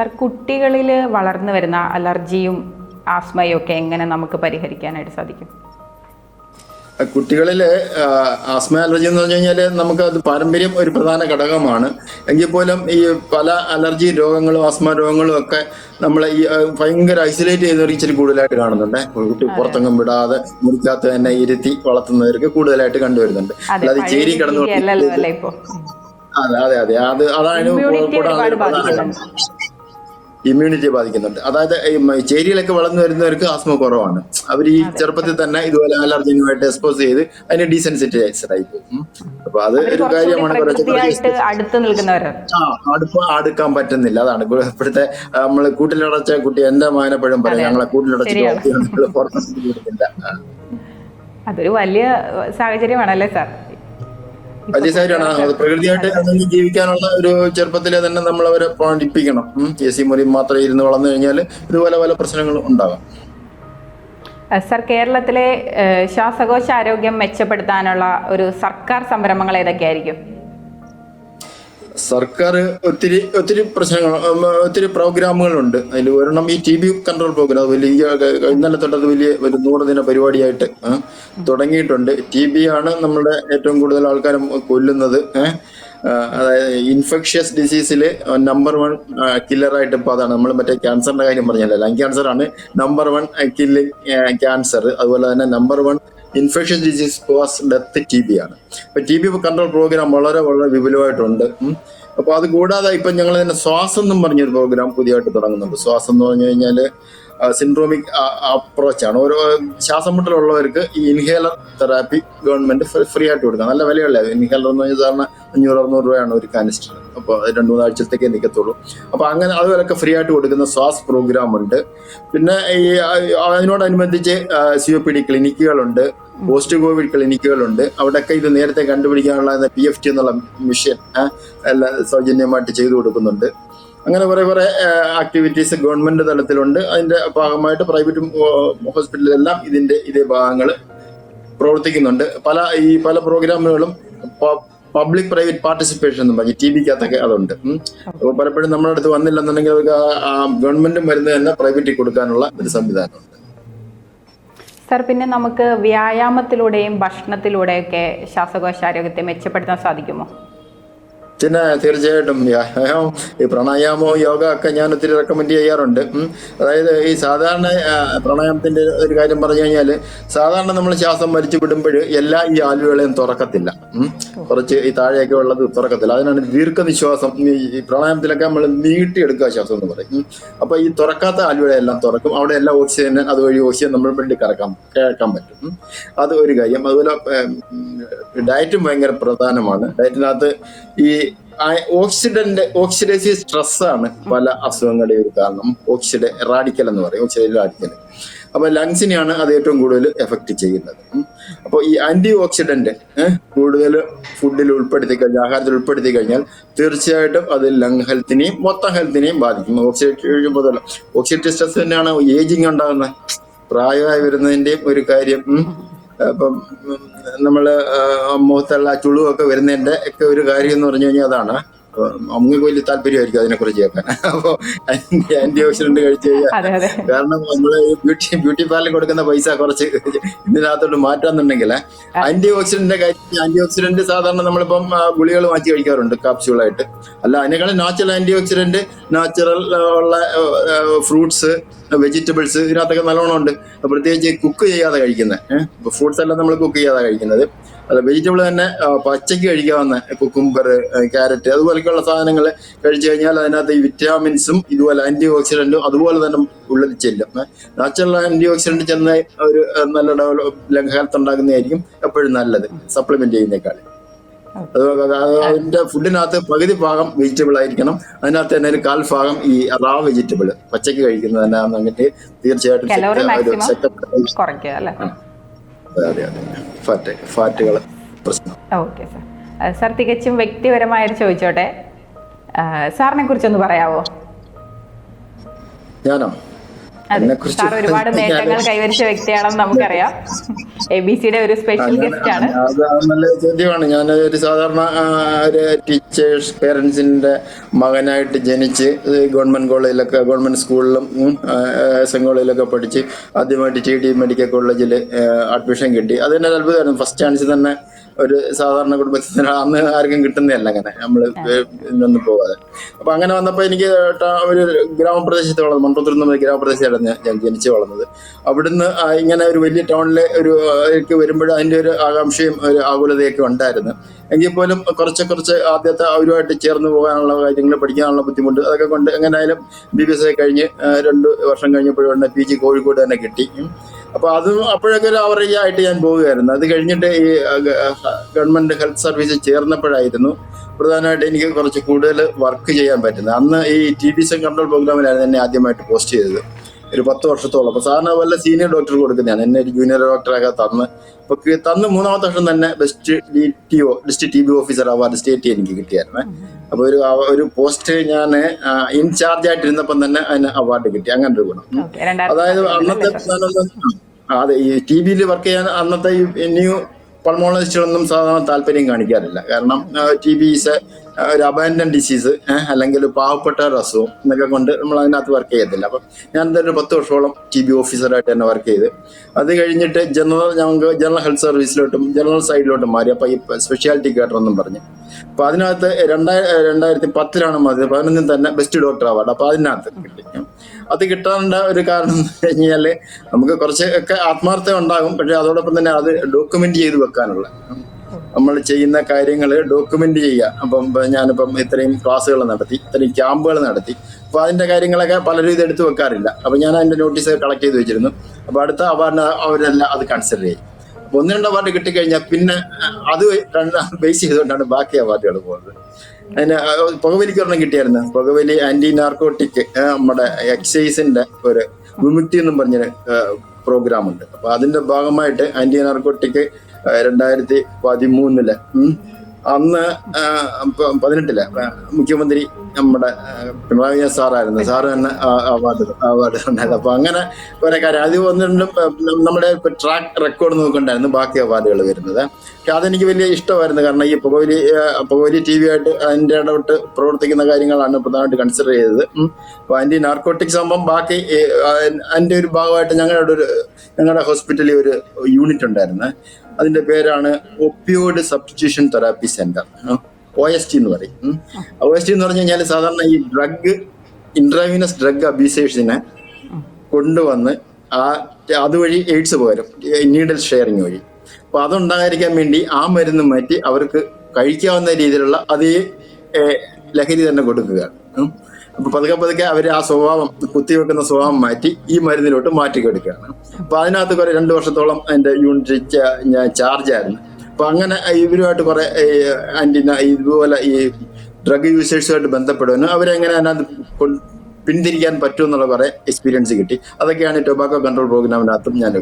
Sir കുട്ടികളിൽ വളർന്നു വരുന്ന അലർജിയും ആസ്മയും ഒക്കെ എങ്ങനെ നമുക്ക് പരിഹരിക്കാനായിട്ട് സാധിക്കും? കുട്ടികളിലെ ആസ്മ അലർജി എന്ന് പറഞ്ഞു കഴിഞ്ഞാൽ നമുക്ക് അത് പാരമ്പര്യം ഒരു പ്രധാന ഘടകമാണ്. എങ്കിൽ പോലും ഈ പല അലർജി രോഗങ്ങളും ആസ്മ രോഗങ്ങളും ഒക്കെ നമ്മൾ ഈ ഭയങ്കര ഐസൊലേറ്റ് ചെയ്തവർ ഇച്ചിരി കൂടുതലായിട്ട് കാണുന്നുണ്ട്. കുട്ടി പുറത്തെങ്ങും വിടാതെ മുറിക്കാത്ത തന്നെ ഇരുത്തി വളർത്തുന്നവർക്ക് കൂടുതലായിട്ട് കണ്ടുവരുന്നുണ്ട്. അല്ലാതെ ചേരി കിടന്നു അതെ അതെ അതെ. അത് അതാണ് പ്രധാന ബാധിക്കുന്നുണ്ട്. ഇമ്മ്യൂണിറ്റി ബാധിക്കുന്നുണ്ട് അതായത് ചേരിയിലൊക്കെ വളർന്നു വരുന്നവർക്ക് ആസ്മ കുറവാണ്. അവർ ഈ ചെറുപ്പത്തിൽ തന്നെ ഇതുപോലെ അലർജിനുമായിട്ട് എക്സ്പോസ് ചെയ്ത് അതിന് ഡീസെൻസിറ്റൈസ്ഡ് ആയി പോകും അപ്പൊ അത് ഒരു കാര്യമാണ് അടുപ്പ് അടുക്കാൻ പറ്റുന്നില്ല. അതാണ് ഇപ്പൊ ഇപ്പോഴത്തെ നമ്മൾ കൂട്ടിലടച്ച കുട്ടി എന്റെ മാനപ്പോഴും പറയും? ഞങ്ങളെ കൂട്ടിലടച്ചിട്ട്. അതൊരു വലിയ സാഹചര്യമാണല്ലേ സാർ? വലിയ അത് പ്രകൃതിയായിട്ട് അതിന് ജീവിക്കാനുള്ള ഒരു ചെറുപ്പത്തിലെ തന്നെ നമ്മൾ അവരെ പഠിപ്പിക്കണം എ സി മുറി മാത്രം ഇരുന്ന് വളർന്നു കഴിഞ്ഞാൽ ഇതുപോലെ പല പ്രശ്നങ്ങളും ഉണ്ടാകാം. സർ കേരളത്തിലെ ശ്വാസകോശ ആരോഗ്യം മെച്ചപ്പെടുത്താനുള്ള ഒരു സർക്കാർ സംരംഭങ്ങൾ ഏതൊക്കെയായിരിക്കും? സർക്കാർ ഒത്തിരി ഒത്തിരി പ്രശ്നങ്ങൾ ഒത്തിരി പ്രോഗ്രാമുകളുണ്ട്. അതിൽ ഒരെണ്ണം ഈ ടി ബി കൺട്രോൾ പ്രോഗ്രാം വലിയ ഇന്നലെ തൊട്ടത് വലിയ ഒരു നൂറ് ദിന പരിപാടിയായിട്ട് തുടങ്ങിയിട്ടുണ്ട്. ടി ബി ആണ് നമ്മുടെ ഏറ്റവും കൂടുതൽ ആൾക്കാരെ കൊല്ലുന്നത് അതായത് ഇൻഫെക്ഷ്യസ് ഡിസീസിൽ നമ്പർ വൺ കില്ലറായിട്ട് ഇപ്പോൾ അതാണ്. നമ്മൾ മറ്റേ ക്യാൻസറിന്റെ കാര്യം പറഞ്ഞല്ലോ. ലങ് ക്യാൻസർ ആണ് നമ്പർ വൺ കില്ലിംഗ് ക്യാൻസർ അതുപോലെ തന്നെ number one infectious disease cause death T B ആണ്. അപ്പൊ ടി ബി കൺട്രോൾ പ്രോഗ്രാം വളരെ വളരെ വിപുലമായിട്ടുണ്ട്. അപ്പോൾ അപ്പൊ അത് കൂടാതെ ഇപ്പൊ ഞങ്ങൾ തന്നെ ശ്വാസം എന്നും പറഞ്ഞൊരു പ്രോഗ്രാം പുതിയതായിട്ട് തുടങ്ങുന്നുണ്ട്. ശ്വാസം എന്ന് പറഞ്ഞു കഴിഞ്ഞാൽ സിൻഡ്രോമിക് അപ്രോച്ചാണ് ഓരോ ശ്വാസം മുട്ടലുള്ളവർക്ക് ഈ ഇൻഹേലർ തെറാപ്പി ഗവൺമെന്റ് ഫ്രീ ആയിട്ട് കൊടുക്കുക നല്ല വിലയുള്ള ഇൻഹേലർ എന്ന് പറഞ്ഞാൽ സാധാരണ അഞ്ഞൂറ് അറുന്നൂറ് രൂപയാണ് ഒരു കാനിസ്റ്റർ അപ്പോൾ രണ്ട് മൂന്നാഴ്ചത്തേക്കേ നിൽക്കത്തുള്ളൂ അപ്പോൾ അങ്ങനെ അതുപോലൊക്കെ ഫ്രീ ആയിട്ട് കൊടുക്കുന്ന സ്വാസ് പ്രോഗ്രാം ഉണ്ട്. പിന്നെ ഈ അതിനോടനുബന്ധിച്ച് സി ഒ പി ഡി ക്ലിനിക്കുകളുണ്ട് പോസ്റ്റ് കോവിഡ് ക്ലിനിക്കുകളുണ്ട് അവിടെയൊക്കെ ഇത് നേരത്തെ കണ്ടുപിടിക്കാനുള്ള പി എഫ് ടി എന്നുള്ള മിഷൻ സൗജന്യമായിട്ട് ചെയ്തു കൊടുക്കുന്നുണ്ട്. അങ്ങനെ കുറെ കുറെ ആക്ടിവിറ്റീസ് ഗവൺമെന്റ് തലത്തിലുണ്ട്. അതിന്റെ ഭാഗമായിട്ട് പ്രൈവറ്റ് ഹോസ്പിറ്റലിലെല്ലാം ഇതിന്റെ ഇതേ ഭാഗങ്ങൾ പ്രവർത്തിക്കുന്നുണ്ട്. പല ഈ പല പ്രോഗ്രാമുകളും പബ്ലിക് പ്രൈവറ്റ് പാർട്ടിസിപ്പേഷൻ എന്ന് പറഞ്ഞു ടി വിക്കകത്തൊക്കെ അതുണ്ട്. അപ്പോൾ പലപ്പോഴും നമ്മുടെ അടുത്ത് വന്നില്ലെന്നുണ്ടെങ്കിൽ അവർക്ക് ഗവൺമെന്റും മരുന്ന് തന്നെ പ്രൈവറ്റിൽ കൊടുക്കാനുള്ള ഒരു സംവിധാനമുണ്ട്. സർ പിന്നെ നമുക്ക് വ്യായാമത്തിലൂടെയും ഭക്ഷണത്തിലൂടെയൊക്കെ ശ്വാസകോശ ആരോഗ്യത്തെ മെച്ചപ്പെടുത്താൻ സാധിക്കുമോ? പിന്നെ തീർച്ചയായിട്ടും. വ്യായാമം ഈ പ്രാണായാമവും യോഗ ഒക്കെ ഞാൻ ഒത്തിരി റെക്കമെൻഡ് ചെയ്യാറുണ്ട്. അതായത് ഈ സാധാരണ പ്രാണായാമത്തിന്റെ ഒരു കാര്യം പറഞ്ഞു കഴിഞ്ഞാൽ സാധാരണ നമ്മൾ ശ്വാസം വലിച്ചു വിടുമ്പോൾ എല്ലാ ഈ ആലുകളെയും തുറക്കത്തില്ല. കുറച്ച് ഈ താഴെയൊക്കെ ഉള്ളത് തുറക്കത്തില്ല. അതിനാണ് ദീർഘനിശ്വാസം ഈ പ്രാണായാമത്തിലൊക്കെ നമ്മൾ നീട്ടിയെടുക്കുക ശ്വാസം എന്ന് പറയും. അപ്പോൾ അപ്പൊ ഈ തുറക്കാത്ത ആലുകളെല്ലാം തുറക്കും. അവിടെ എല്ലാ ഓക്സിജന് അതുവഴി ഓക്സിജൻ നമ്മൾ വേണ്ടി കറക്കാൻ കേൾക്കാൻ പറ്റും. അത് ഒരു കാര്യം. അതുപോലെ ഡയറ്റും ഭയങ്കര പ്രധാനമാണ്. ഡയറ്റിനകത്ത് ഈ ഓക്സിഡന്റ് ഓക്സിഡേറ്റീവ് സ്ട്രെസ് ആണ് പല അസുഖങ്ങളുടെയും ഒരു കാരണം. ഓക്സിഡ റാഡിക്കൽ എന്ന് പറയും ഓക്സിഡേറ്റീവ് റാഡിക്കൽ. അപ്പൊ ലങ്സിനെയാണ് അത് ഏറ്റവും കൂടുതൽ എഫക്ട് ചെയ്യുന്നത്. അപ്പൊ അപ്പോൾ ഈ ആന്റി ഓക്സിഡന്റ് കൂടുതൽ ഫുഡിൽ ഉൾപ്പെടുത്തി കഴിഞ്ഞാൽ ആഹാരത്തിൽ ഉൾപ്പെടുത്തി കഴിഞ്ഞാൽ തീർച്ചയായിട്ടും അത് ലങ് ഹെൽത്തിനെയും മൊത്തം ഹെൽത്തിനെയും ബാധിക്കും. ഓക്സിഡേറ്റീവ് മുതൽ ഓക്സിഡേറ്റീവ് സ്ട്രെസ് തന്നെയാണ് ഏജിങ് ഉണ്ടാകുന്നത്. പ്രായമായി വരുന്നതിന്റെയും ഒരു കാര്യം ഉം. നമ്മൾ മുഖത്തുള്ള ചുളിവൊക്കെ വരുന്നതിന്റെ ഒക്കെ ഒരു കാര്യം എന്ന് പറഞ്ഞു കഴിഞ്ഞാൽ അതാണ് അപ്പൊ നമുക്ക് വലിയ താല്പര്യമായിരിക്കും അതിനെ കുറിച്ച് കേൾക്കാൻ. അപ്പൊ ആന്റി ഓക്സിഡന്റ് കഴിച്ചു കഴിഞ്ഞാൽ കാരണം നമ്മൾ ബ്യൂട്ടി ബ്യൂട്ടി പാർലർ കൊടുക്കുന്ന പൈസ കുറച്ച് ഇതിനകത്തോട്ട് മാറ്റാന്നുണ്ടെങ്കിൽ ആന്റി ഓക്സിഡന്റിന്റെ കാര്യം ആന്റി ഓക്സിഡന്റ് സാധാരണ നമ്മളിപ്പം ഗുളികൾ മാറ്റി കഴിക്കാറുണ്ട് കാപ്സ്യൂളായിട്ട്. അല്ല അതിനേക്കാളും നാച്ചുറൽ ആന്റി ഓക്സിഡന്റ് നാച്ചുറൽ ഉള്ള ഫ്രൂട്ട്സ് വെജിറ്റബിൾസ് ഇതിനകത്തൊക്കെ നല്ലോണം ഉണ്ട്. പ്രത്യേകിച്ച് കുക്ക് ചെയ്യാതെ കഴിക്കുന്നത് ഫ്രൂട്ട്സ് എല്ലാം നമ്മൾ കുക്ക് ചെയ്യാതെ കഴിക്കുന്നത്. അല്ല വെജിറ്റബിൾ തന്നെ പച്ചയ്ക്ക് കഴിക്കാവുന്ന കുക്കുംബർ ക്യാരറ്റ് അതുപോലെയൊക്കെയുള്ള സാധനങ്ങൾ കഴിച്ചു കഴിഞ്ഞാൽ അതിനകത്ത് ഈ വിറ്റാമിൻസും ഇതുപോലെ ആന്റി ഓക്സിഡന്റും അതുപോലെ തന്നെ ഉള്ളിൽ ചെല്ലും. നാച്ചുറൽ ആന്റി ഓക്സിഡന്റ് ചെന്ന് ഒരു നല്ല ഡെവലപ്പ് ഹെൽത്ത് ഉണ്ടാക്കുന്നതായിരിക്കും എപ്പോഴും നല്ലത് സപ്ലിമെന്റ് ചെയ്യുന്നേക്കാൾ അത് അത് അതിന്റെ ഫുഡിനകത്ത് പകുതി ഭാഗം വെജിറ്റബിൾ ആയിരിക്കണം. അതിനകത്ത് തന്നെ ഒരു കാൽ ഭാഗം ഈ റാ വെജിറ്റബിൾ പച്ചക്ക് കഴിക്കുന്നത് തന്നെ തീർച്ചയായിട്ടും അതെ അതെ. ഫാറ്റ് ഫാറ്റുകൾ പ്രശ്നം. Okay sir. സാർ തികച്ചും വ്യക്തിപരമായിട്ട് ചോദിച്ചോട്ടെ. സാറിനെ കുറിച്ചൊന്ന് പറയാവോ? ഞാനോ? സാർ ഒരുപാട് നേട്ടങ്ങൾ കൈവരിച്ച വ്യക്തിയാണെന്ന് നമുക്കറിയാം. എ ബി സിയുടെ ഒരു സ്പെഷ്യൽ ഗസ്റ്റ് ആണ്. നല്ല ചോദ്യമാണ്. ഞാൻ ഒരു സാധാരണ ഒരു ടീച്ചേഴ്സ് പേരൻസിന്റെ മകനായിട്ട് ജനിച്ച് ഗവൺമെന്റ് കോളേജിലൊക്കെ ഗവൺമെന്റ് സ്കൂളിലും എസ് എൻ കോളേജിലൊക്കെ പഠിച്ച് ആദ്യമായിട്ട് ടി ഡി മെഡിക്കൽ കോളേജിൽ അഡ്മിഷൻ കിട്ടി. അത് തന്നെ അത്ഭുതമായിരുന്നു. ഫസ്റ്റ് ചാൻസ് തന്നെ ഒരു സാധാരണ കുടുംബത്തിൽ അന്ന് ആർക്കും കിട്ടുന്നതല്ല അങ്ങനെ. നമ്മൾ ഇതിനൊന്നും പോകാതെ അപ്പൊ അങ്ങനെ വന്നപ്പോൾ എനിക്ക് ഒരു ഗ്രാമപ്രദേശത്ത് വളർന്നു. മൺപുത്തൂർ എന്ന ഗ്രാമപ്രദേശത്താണ് ഞാൻ- ജനിച്ചു വളർന്നത്. അവിടുന്ന് ഇങ്ങനെ ഒരു വലിയ ടൗണിലെ ഒരു വരുമ്പോഴും വരുമ്പോൾ അതിന്റെ ഒരു ആകാംക്ഷയും ഒരു ആകുലതയൊക്കെ ഉണ്ടായിരുന്നു. എങ്കിൽ പോലും കുറച്ച് കുറച്ച് ആദ്യത്തെ അവരുമായിട്ട് ചേർന്ന് പോകാനുള്ള കാര്യങ്ങൾ പഠിക്കാനുള്ള ബുദ്ധിമുട്ട് അതൊക്കെ കൊണ്ട് എങ്ങനെയായാലും ബി ബി എസ് ഐ കഴിഞ്ഞ് രണ്ട് വർഷം കഴിഞ്ഞപ്പോഴും പി ജി കോഴിക്കോട് തന്നെ കിട്ടി. ഉം. അപ്പൊ അത് അപ്പോഴൊക്കെ ഒരു അവറേജ് ആയിട്ട് ഞാൻ പോവുകയായിരുന്നു അത് കഴിഞ്ഞിട്ട് ഈ ഗവൺമെന്റ് ഹെൽത്ത് സർവീസിൽ ചേർന്നപ്പോഴായിരുന്നു പ്രധാനമായിട്ട് എനിക്ക് കുറച്ച് കൂടുതൽ വർക്ക് ചെയ്യാൻ പറ്റുന്നത്. അന്ന് ഈ ടി ബി സെൻ കൺട്രോൾ പ്രോഗ്രാമിലായിരുന്നു എന്നെ ആദ്യമായിട്ട് പോസ്റ്റ് ചെയ്തത്. ഒരു പത്ത് വർഷത്തോളം. അപ്പൊ സാറിന് വല്ല സീനിയർ ഡോക്ടർ കൊടുക്കുന്നതാണ്. എന്നെ ഒരു ജൂനിയർ ഡോക്ടറൊക്കെ തന്ന്. അപ്പൊ ക- തന്ന് മൂന്നാമത്തെ വർഷം തന്നെ best D T O district T B officer award state എനിക്ക് കിട്ടിയായിരുന്നു. അപ്പൊ ഒരു ഒരു പോസ്റ്റ് ഞാൻ ഇൻചാർജ് ആയിട്ടിരുന്നപ്പം തന്നെ അതിന് അവാർഡ് കിട്ടി. അങ്ങനെ ഒരു ഗുണം. അതായത് അന്നത്തെ ആ, അതെ ഈ ടി വിയിൽ വർക്ക് ചെയ്യാൻ അന്നത്തെ ഈ ന്യൂ പൾമോളജിസ്റ്റുകളൊന്നും സാധാരണ താല്പര്യം കാണിക്കാറില്ല. കാരണം ടി ബി ഈസ് ഒരു അബാൻഡൻ ഡിസീസ് അല്ലെങ്കിൽ പാവപ്പെട്ട ഒരു അസുഖം എന്നൊക്കെ കൊണ്ട് നമ്മൾ അതിനകത്ത് വർക്ക് ചെയ്യത്തില്ല. അപ്പം ഞാൻ എന്തായാലും പത്ത് വർഷത്തോളം ടി ബി ഓഫീസറായിട്ട് തന്നെ വർക്ക് ചെയ്ത് അത് കഴിഞ്ഞിട്ട് ജനറൽ ഞങ്ങൾക്ക് ജനറൽ ഹെൽത്ത് സർവീസിലോട്ടും ജനറൽ സൈഡിലോട്ടും മാറി. അപ്പം ഈ സ്പെഷ്യാലിറ്റി കേട്ടറെന്നും പറഞ്ഞു. അപ്പം അതിനകത്ത് രണ്ടായിരത്തി രണ്ടായിരത്തി പത്തിലാണ് മതി. പതിനൊന്നിൽ തന്നെ ബെസ്റ്റ് ഡോക്ടർ അവാർഡ് അപ്പോൾ അതിനകത്ത് കിട്ടി. അത് കിട്ടാനുള്ള ഒരു കാരണം എന്ന് കഴിഞ്ഞാൽ നമുക്ക് കുറച്ച് ഒക്കെ ആത്മാർത്ഥത ഉണ്ടാകും. പക്ഷെ അതോടൊപ്പം തന്നെ അത് ഡോക്യുമെന്റ് ചെയ്ത് വെക്കാനുള്ള. നമ്മൾ ചെയ്യുന്ന കാര്യങ്ങൾ ഡോക്യുമെന്റ് ചെയ്യുക. അപ്പം ഞാനിപ്പം ഇത്രയും ക്ലാസ്സുകൾ നടത്തി ഇത്രയും ക്യാമ്പുകൾ നടത്തി. അപ്പോൾ അതിന്റെ കാര്യങ്ങളൊക്കെ പലരും ഇത് എടുത്തു വെക്കാറില്ല. അപ്പം ഞാൻ അതിന്റെ നോട്ടീസ് കളക്ട് ചെയ്ത് വെച്ചിരുന്നു. അപ്പോൾ അടുത്ത അവാർഡിന് അവരെല്ലാം അത് കൺസിഡർ ചെയ്യും. അപ്പൊ ഒന്ന് രണ്ട് അവാർഡ് കിട്ടിക്കഴിഞ്ഞാൽ പിന്നെ അത് ബേസ് ചെയ്തുകൊണ്ടാണ് ബാക്കി അവാർഡുകൾ പോകുന്നത്. അതിന് പുകവലിക്ക് ഒരെണ്ണം കിട്ടിയായിരുന്നു. പുകവലി ആന്റി നാർക്കോട്ടിക് നമ്മുടെ എക്സൈസിന്റെ ഒരു വിമുക്തി എന്നും പറഞ്ഞൊരു പ്രോഗ്രാം ഉണ്ട്. അപ്പൊ അതിന്റെ ഭാഗമായിട്ട് ആന്റി നാർക്കോട്ടിക് രണ്ടായിരത്തി പതിമൂന്നിൽ അന്ന് പതിനെട്ടിൽ മുഖ്യമന്ത്രി നമ്മുടെ പിണറായി വിജയൻ സാറായിരുന്നു. സാറ് തന്നെ അവാർഡ് അവാർഡ് ഉണ്ടായത്. അപ്പൊ അങ്ങനെ കുറെ കാര്യം. അത് വന്നിട്ടും നമ്മുടെ ട്രാക്ക് റെക്കോർഡ് നോക്കണ്ടായിരുന്നു ബാക്കി അവാർഡുകൾ വരുന്നത്. പക്ഷെ അതെനിക്ക് വലിയ ഇഷ്ടമായിരുന്നു. കാരണം ഈ പുകവലി പുകവലി ടി വി ആയിട്ട് അതിന്റെ ഇടപെട്ട് പ്രവർത്തിക്കുന്ന കാര്യങ്ങളാണ് പ്രധാനമായിട്ട് കൺസിഡർ ചെയ്തത്. ഉം. അപ്പൊ ആന്റി നാർക്കോട്ടിക്സ് ആകുമ്പം ബാക്കി അതിന്റെ ഒരു ഭാഗമായിട്ട് ഞങ്ങളുടെ ഒരു ഞങ്ങളുടെ ഹോസ്പിറ്റലിൽ ഒരു യൂണിറ്റ് ഉണ്ടായിരുന്നു. അതിന്റെ പേരാണ് opioid substitution therapy centre O S T എന്ന് പറയും. ഒ എസ് ടി എന്ന് പറഞ്ഞു കഴിഞ്ഞാൽ സാധാരണ ഈ ഡ്രഗ് ഇൻട്രാവീനസ് ഡ്രഗ് അബ്യൂസേഴ്സിനെ കൊണ്ടുവന്ന് ആ അതുവഴി എയ്ഡ്സ് പകരും. നീഡൽ ഷെയറിങ് വഴി. അപ്പൊ അതുണ്ടാകാതിരിക്കാൻ വേണ്ടി ആ മരുന്ന് മാറ്റി അവർക്ക് കഴിക്കാവുന്ന രീതിയിലുള്ള അതേ ലഹരി തന്നെ കൊടുക്കുകയാണ്. ഉം. അപ്പൊ പതുക്കെ പതുക്കെ അവർ ആ സ്വഭാവം കുത്തിവെക്കുന്ന സ്വഭാവം മാറ്റി ഈ മരുന്നിലോട്ട് മാറ്റി കൊടുക്കുകയാണ് അപ്പൊ അതിനകത്ത് കുറെ രണ്ടു വർഷത്തോളം അതിന്റെ യൂണിറ്റ് ഞാൻ ചാർജ് ആയിരുന്നു. അപ്പൊ അങ്ങനെ ഇവരുമായിട്ട് കുറെ ആന്റി ഇതുപോലെ ഈ ഡ്രഗ് യൂസേഴ്സുമായിട്ട് ബന്ധപ്പെടുവാനും അവരെങ്ങനെ അതിനകത്ത് പിന്തിരിക്കാൻ പറ്റുമെന്നുള്ള കുറെ എക്സ്പീരിയൻസ് കിട്ടി. അതൊക്കെയാണ് ടൊബാക്കോ കൺട്രോൾ പ്രോഗ്രാമിനകത്തും ഞാൻ